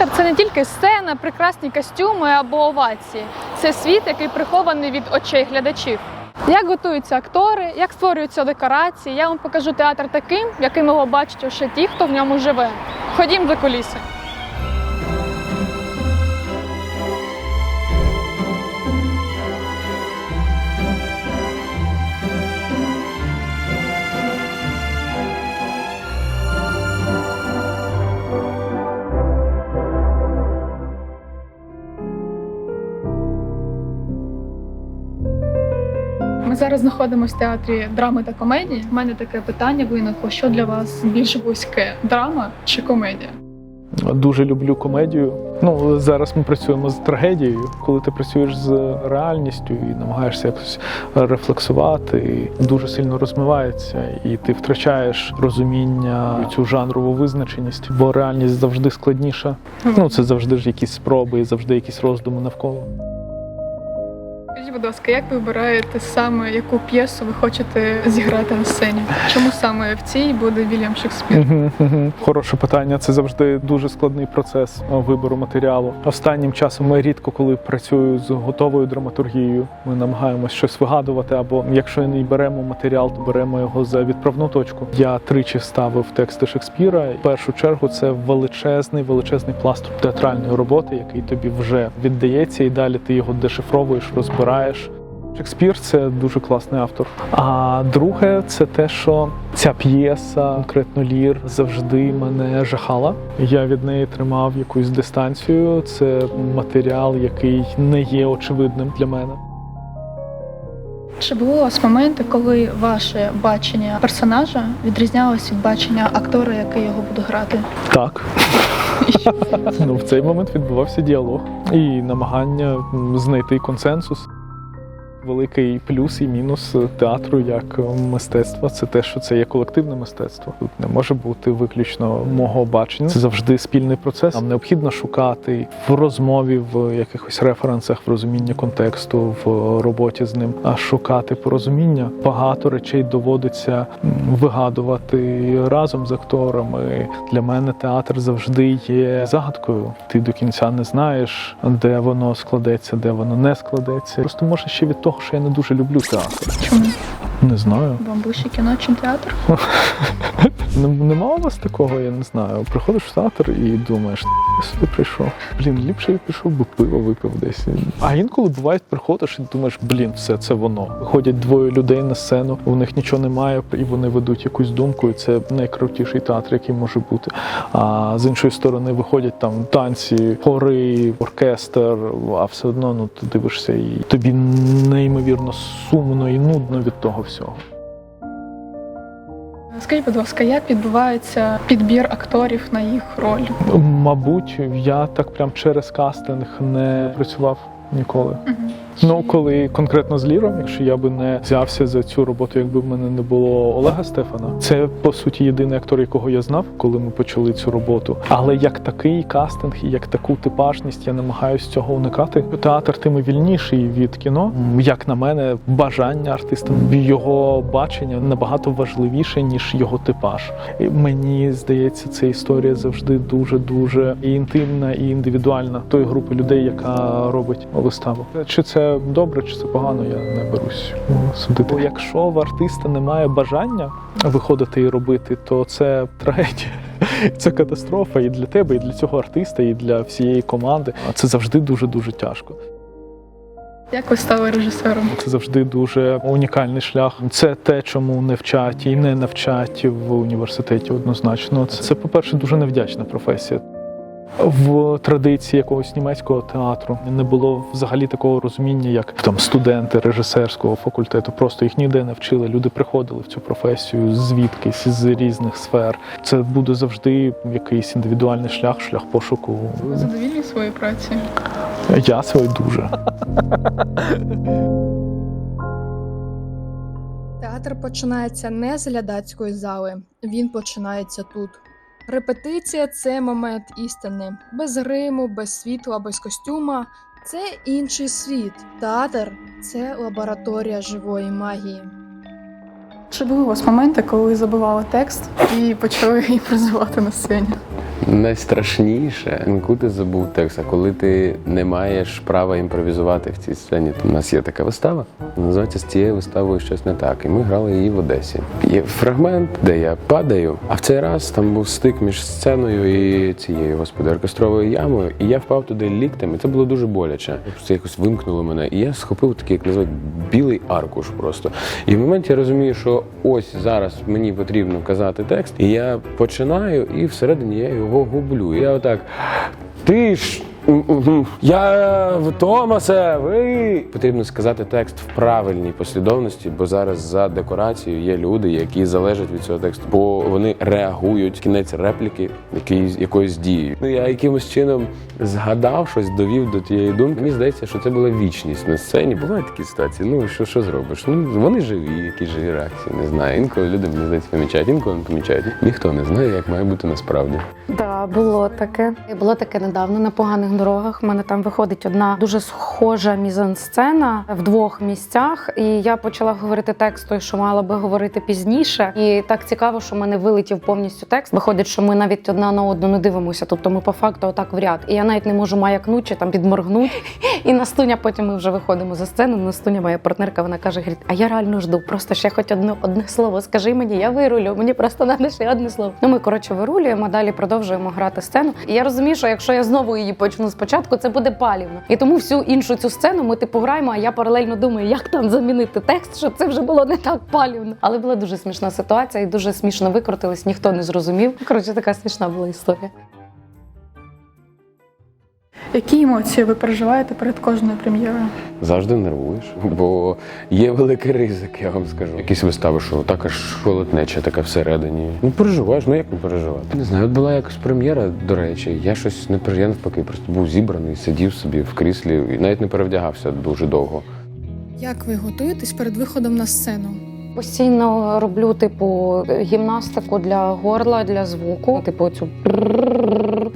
Театр це не тільки сцена, прекрасні костюми або овації. Це світ, який прихований від очей глядачів. Як готуються актори, як створюються декорації, я вам покажу театр таким, яким його бачать лише ті, хто в ньому живе. Ходім за куліси. Зараз знаходимося в театрі драми та комедії. У мене таке питання виникло: що для вас більш близьке драма чи комедія? Дуже люблю комедію. Ну зараз ми працюємо з трагедією. Коли ти працюєш з реальністю і намагаєшся якось рефлексувати, дуже сильно розмивається, і ти втрачаєш розуміння цю жанрову визначеність, бо реальність завжди складніша. Ну це завжди ж якісь спроби, і завжди якісь роздуми навколо. Скажіть, будь ласка, як ви вибираєте саме яку п'єсу ви хочете зіграти на сцені? Чому саме в цій буде Вільям Шекспір? Хороше питання. Це завжди дуже складний процес е, вибору матеріалу. Останнім часом ми рідко коли працюю з готовою драматургією. Ми намагаємось щось вигадувати, або якщо не беремо матеріал, то беремо його за відправну точку. Я тричі ставив тексти Шекспіра. В першу чергу це величезний, величезний пласт театральної роботи, який тобі вже віддається, і далі ти його дешифровуєш, розбираєш. Шекспір це дуже класний автор. А друге, це те, що ця п'єса, конкретно лір, завжди мене жахала. Я від неї тримав якусь дистанцію. Це матеріал, який не є очевидним для мене. Чи було у вас моменти, коли ваше бачення персонажа відрізнялося від бачення актора, який його буде грати? Так. Ну, в цей момент відбувався діалог і намагання знайти консенсус. Великий плюс і мінус театру як мистецтва це те, що це є колективне мистецтво. Тут не може бути виключно мого бачення. Це завжди спільний процес. Нам необхідно шукати в розмові, в якихось референсах, в розумінні контексту, в роботі з ним, а шукати порозуміння. Багато речей доводиться вигадувати разом з акторами. Для мене театр завжди є загадкою. Ти до кінця не знаєш, де воно складеться, де воно не складеться. Просто може ще від того, що я не дуже люблю театр. Чому Не знаю. вам ближче кіно, чим театр? Нем- Нема у вас такого, я не знаю. Приходиш в театр і думаєш, я сюди прийшов. Блін, ліпше я пішов би пиво випив десь. А інколи буває, приходиш і думаєш, блін, все це воно. Виходять двоє людей на сцену, у них нічого немає, і вони ведуть якусь думку. І це найкрутіший театр, який може бути. А з іншої сторони виходять там танці, хори, оркестр, а все одно ну ти дивишся, і тобі неймовірно сумно і нудно від того всього. Скажіть, будь ласка, як відбувається підбір акторів на їх роль? Мабуть, я так прям через кастинг не працював ніколи. Ну, коли конкретно з Ліром, якщо я би не взявся за цю роботу, якби в мене не було Олега Стефана, це по суті єдиний актор, якого я знав, коли ми почали цю роботу. Але як такий кастинг як таку типажність, я намагаюся цього уникати. Театр тим і вільніший від кіно. Як на мене, бажання артиста, його бачення набагато важливіше ніж його типаж. Мені здається, ця історія завжди дуже дуже інтимна і індивідуальна тої групи людей, яка робить виставу. Чи це добре, чи це погано, я не берусь судити. Бо якщо в артиста немає бажання виходити і робити, то це трагедія. Це катастрофа і для тебе, і для цього артиста, і для всієї команди. А Це завжди дуже дуже тяжко. Як ви стали режисером? Це завжди дуже унікальний шлях. Це те, чому не вчать і не навчать в університеті однозначно. Це, це по-перше, дуже невдячна професія. В традиції якогось німецького театру не було взагалі такого розуміння, як там студенти режисерського факультету. Просто їх ніде не вчили. Люди приходили в цю професію звідкись з різних сфер. Це буде завжди якийсь індивідуальний шлях, шлях пошуку. Ви задовільні своєю працею? Я свій дуже. Театр починається не з глядацької зали, він починається тут. Репетиція це момент істини. Без гриму, без світла, без костюма. Це інший світ. Театр це лабораторія живої магії. Чи були у вас моменти, коли забивали текст і почали її призивати на сцені? Найстрашніше, коли забув текст, а коли ти не маєш права імпровізувати в цій сцені. У нас є така вистава, називається з цією виставою щось не так. І ми грали її в Одесі. Є фрагмент, де я падаю, а в цей раз там був стик між сценою і цією господи оркестровою ямою, і я впав туди ліктем, і це було дуже боляче. Це якось вимкнуло мене. І я схопив такий, як називають, білий аркуш просто. І в моменті я розумію, що ось зараз мені потрібно казати текст, і я починаю, і всередині я його гублю. Я отак. Ти ж. Я в Томасе, ви потрібно сказати текст в правильній послідовності, бо зараз за декорацією є люди, які залежать від цього тексту, бо вони реагують кінець репліки якоюсь якоюсь дією. Ну я якимось чином згадав щось, довів до тієї думки. Мені здається, що це була вічність на сцені. Бувають такі ситуації. Ну що, що зробиш? Ну вони живі, які живі реакції. Не знаю. Інколи люди мені здається помічають, інколи не помічають. Ніхто не знає, як має бути насправді. Да, було таке. Було таке недавно на поганих дорогах. У мене там виходить одна дуже схожа мізансцена в двох місцях. І я почала говорити текст, той, що мала би говорити пізніше. І так цікаво, що в мене вилетів повністю текст. Виходить, що ми навіть одна на одну не дивимося. Тобто ми по факту отак в ряд. І я навіть не можу маякнути чи там підморгнути. І Настуня потім ми вже виходимо за сцену. Настуня, моя партнерка, вона каже: говорить, а я реально жду. Просто ще хоч одне одне слово. Скажи мені, я вирулю. Мені просто треба ще одне слово. Ну ми коротше вирулюємо, далі продовжуємо грати сцену. І я розумію, що якщо я знову її почну спочатку, це буде палівно. І тому всю іншу цю сцену ми типу граємо. А я паралельно думаю, як там замінити текст, щоб це вже було не так палівно. Але була дуже смішна ситуація і дуже смішно викрутились. Ніхто не зрозумів. Коротше, така смішна була історія. Які емоції ви переживаєте перед кожною прем'єрою? Завжди нервуєш, бо є великий ризик, я вам скажу. Якісь вистави, що так аж холоднеча така всередині. Ну переживаєш, ну як не переживати? Не знаю, от була якась прем'єра, до речі. Я щось не я навпаки, просто був зібраний, сидів собі в кріслі і навіть не перевдягався дуже довго. Як ви готуєтесь перед виходом на сцену? Постійно роблю типу гімнастику для горла, для звуку, типу цю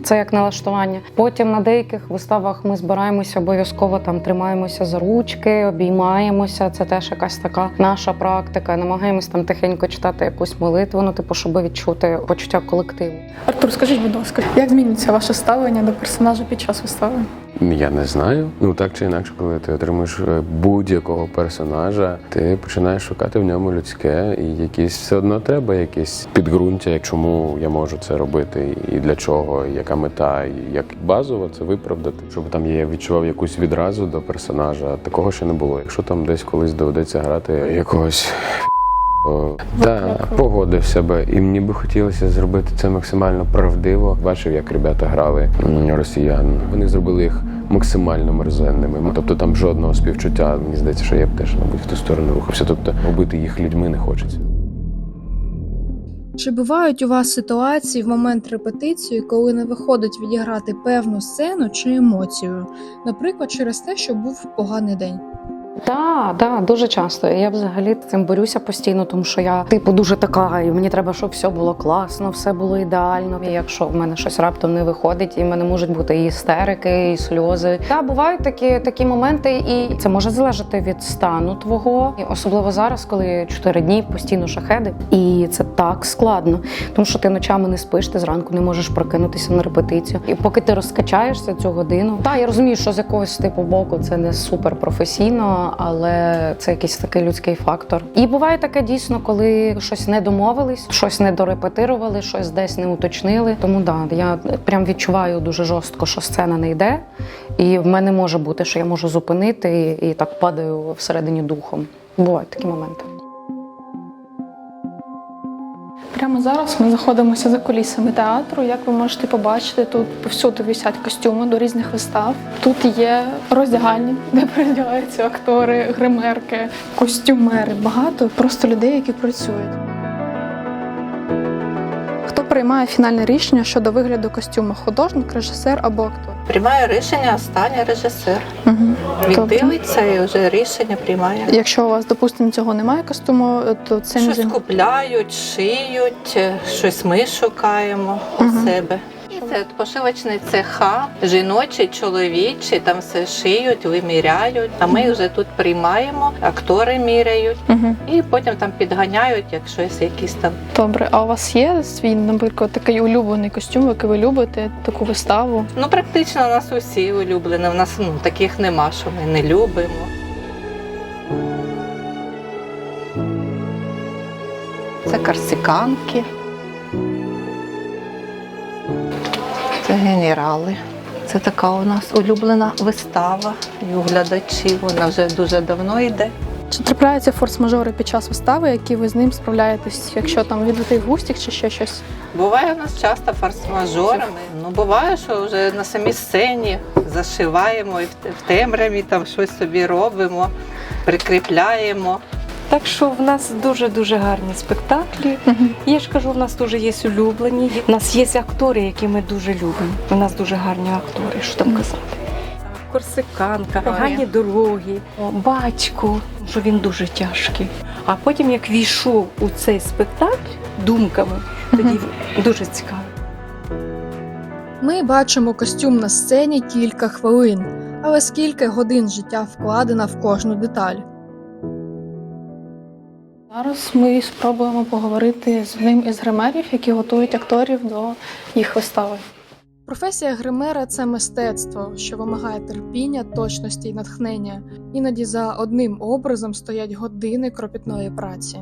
це як налаштування. Потім на деяких виставах ми збираємося обов'язково там тримаємося за ручки, обіймаємося. Це теж якась така наша практика. Намагаємось там тихенько читати якусь молитву, ну типу, щоб відчути почуття колективу. Артур, скажіть, будь ласка, як зміниться ваше ставлення до персонажа під час вистави? Я не знаю. Ну так чи інакше, коли ти отримуєш е, будь-якого персонажа, ти починаєш шукати в ньому людське, і якісь все одно треба якісь підґрунтя, чому я можу це робити, і для чого, і яка мета, як базово це виправдати, щоб там я відчував якусь відразу до персонажа. Такого ще не було. Якщо там десь колись доведеться грати якогось. Та погодився би, і мені би хотілося зробити це максимально правдиво. Бачив, як ребята грали росіян. Вони зробили їх максимально мерзенними. Тобто там жодного співчуття. Мені здається, що я б теж, мабуть, в ту сторону рухався. Тобто робити їх людьми не хочеться. Чи бувають у вас ситуації в момент репетиції, коли не виходить відіграти певну сцену чи емоцію, наприклад, через те, що був поганий день? Так, да, дуже часто. Я взагалі цим борюся постійно, тому що я типу дуже така, і мені треба, щоб все було класно, все було ідеально. І якщо в мене щось раптом не виходить, і в мене можуть бути і істерики, і сльози. Та бувають такі, такі моменти, і це може залежати від стану твого, і особливо зараз, коли чотири дні постійно шахеди, і це так складно, тому що ти ночами не спиш, ти зранку не можеш прокинутися на репетицію. І поки ти розкачаєшся цю годину, та я розумію, що з якогось типу боку це не супер професійно, але це якийсь такий людський фактор. І буває таке дійсно, коли щось не домовились, щось не дорепетирували, щось десь не уточнили. Тому да, я прям відчуваю дуже жорстко, що сцена не йде, і в мене може бути, що я можу зупинити і, і так падаю всередині духом. Бувають такі моменти. Прямо зараз ми знаходимося за кулісами театру. Як ви можете побачити, тут повсюди висять костюми до різних вистав. Тут є роздягальні, де передягаються актори, гримерки, костюмери. Багато просто людей, які працюють. Приймає фінальне рішення щодо вигляду костюму? Художник, режисер або актор? Приймає рішення останній режисер. Угу. Він дивиться і вже рішення приймає. Якщо у вас, допустимо, цього немає костюму, то це Щось купляють, шиють, е, щось ми шукаємо у себе. Це пошивочний цеха, жіночий, чоловічий, там все шиють, виміряють. А ми вже тут приймаємо, актори міряють Угу. і потім там підганяють, якщо є якісь там. Добре, а у вас є свій, наприклад, такий улюблений костюм, який ви любите, таку виставу? Ну, практично у нас усі улюблені. У нас ну, таких нема, що ми не любимо. Це корсиканки. Це генерали. Це така у нас улюблена вистава і у глядачів. Вона вже дуже давно йде. Чи трапляються форс-мажори під час вистави, які ви з ним справляєтесь, якщо там відбитий густік чи ще щось? Буває у нас часто форс-мажорами. Ну буває, що вже на самій сцені зашиваємо і в темряві там щось собі робимо, прикріпляємо. Так що в нас дуже дуже гарні спектаклі. Я ж кажу, в нас теж є улюблені. У нас є актори, які ми дуже любимо. У нас дуже гарні актори, що там казати. Корсиканка, погані дороги, батько, що він дуже тяжкий. А потім, як війшов у цей спектакль думками, тоді дуже цікаво. Ми бачимо костюм на сцені кілька хвилин, але скільки годин життя вкладено в кожну деталь. Зараз ми спробуємо поговорити з одним із гримерів, які готують акторів до їх вистави. Професія гримера це мистецтво, що вимагає терпіння, точності і натхнення. Іноді за одним образом стоять години кропітної праці.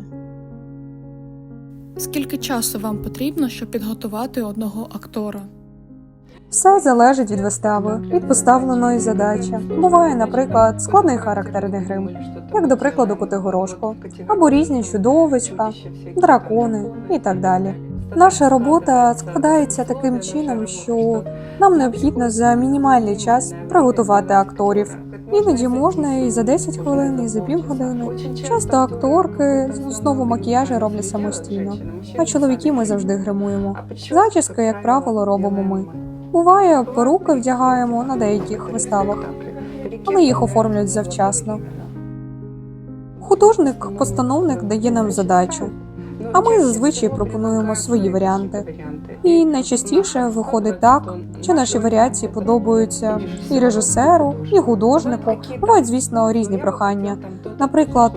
Скільки часу вам потрібно, щоб підготувати одного актора? Все залежить від вистави, від поставленої задачі. Буває, наприклад, складний характерний грим, як до прикладу Котигорошко, або різні чудовиська, дракони і так далі. Наша робота складається таким чином, що нам необхідно за мінімальний час приготувати акторів. Іноді можна і за 10 хвилин, і за півгодини. Часто акторки з основу макіяжу роблять самостійно, а чоловіки ми завжди гримуємо. Зачіски, як правило, робимо ми. Буває, поруки вдягаємо на деяких виставах, але їх оформлюють завчасно. Художник-постановник дає нам задачу, а ми зазвичай пропонуємо свої варіанти. І найчастіше виходить так, що наші варіації подобаються і режисеру, і художнику. Бувають, звісно, різні прохання. Наприклад,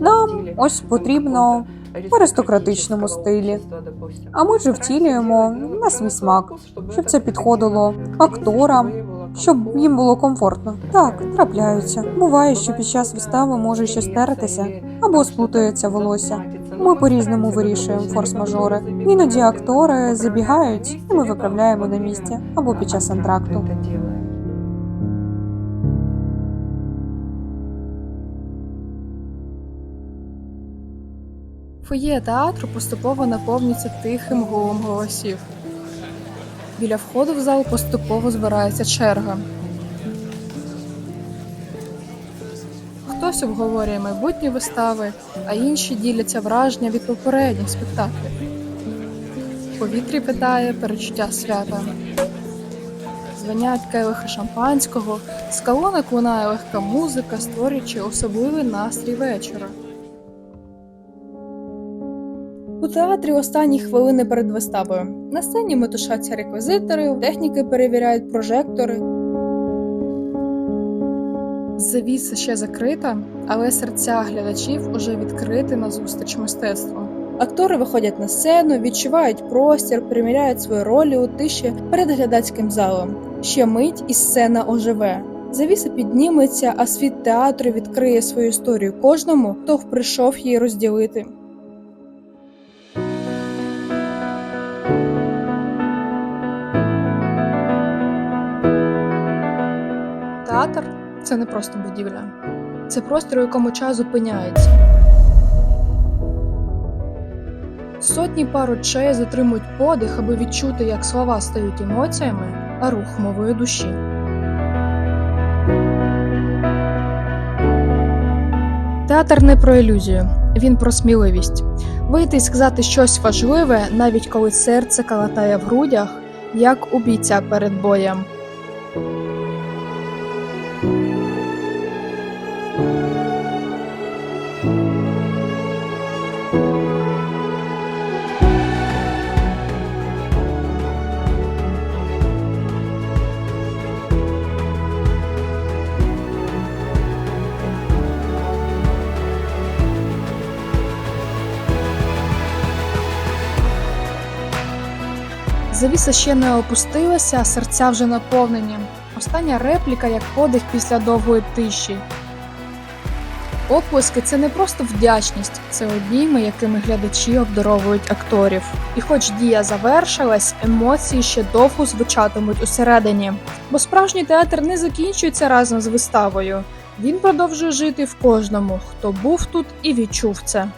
нам ось потрібно в аристократичному стилі. А ми ж втілюємо на свій смак, щоб це підходило акторам, щоб їм було комфортно. Так, трапляються. Буває, що під час вистави може щось тертися або сплутається волосся. Ми по-різному вирішуємо форс-мажори. Іноді актори забігають, і ми виправляємо на місці або під час антракту. Фоє театру поступово наповнюється тихим гулом голосів. Біля входу в зал поступово збирається черга. Хтось обговорює майбутні вистави, а інші діляться враження від попередніх спектаклів. В повітрі питає перечуття свята. Звенять келихи шампанського, з колонок лунає легка музика, створюючи особливий настрій вечора. У театрі останні хвилини перед виставою. На сцені метушаться реквізитори, техніки перевіряють прожектори. Завіса ще закрита, але серця глядачів уже відкриті на зустріч мистецтву. Актори виходять на сцену, відчувають простір, приміряють свої ролі у тиші перед глядацьким залом. Ще мить і сцена оживе. Завіса підніметься, а світ театру відкриє свою історію кожному, хто прийшов її розділити. Це не просто будівля, це простір, у якому час зупиняється. Сотні пар очей затримують подих, аби відчути, як слова стають емоціями, а рух мовою душі. Театр не про ілюзію, він про сміливість. Вийти і сказати щось важливе, навіть коли серце калатає в грудях, як у бійця перед боєм. Завіса ще не опустилася, серця вже наповнені. Остання репліка як подих після довгої тиші. Оплески це не просто вдячність, це обійми, якими глядачі обдаровують акторів. І хоч дія завершилась, емоції ще довго звучатимуть усередині. Бо справжній театр не закінчується разом з виставою. Він продовжує жити в кожному, хто був тут і відчув це.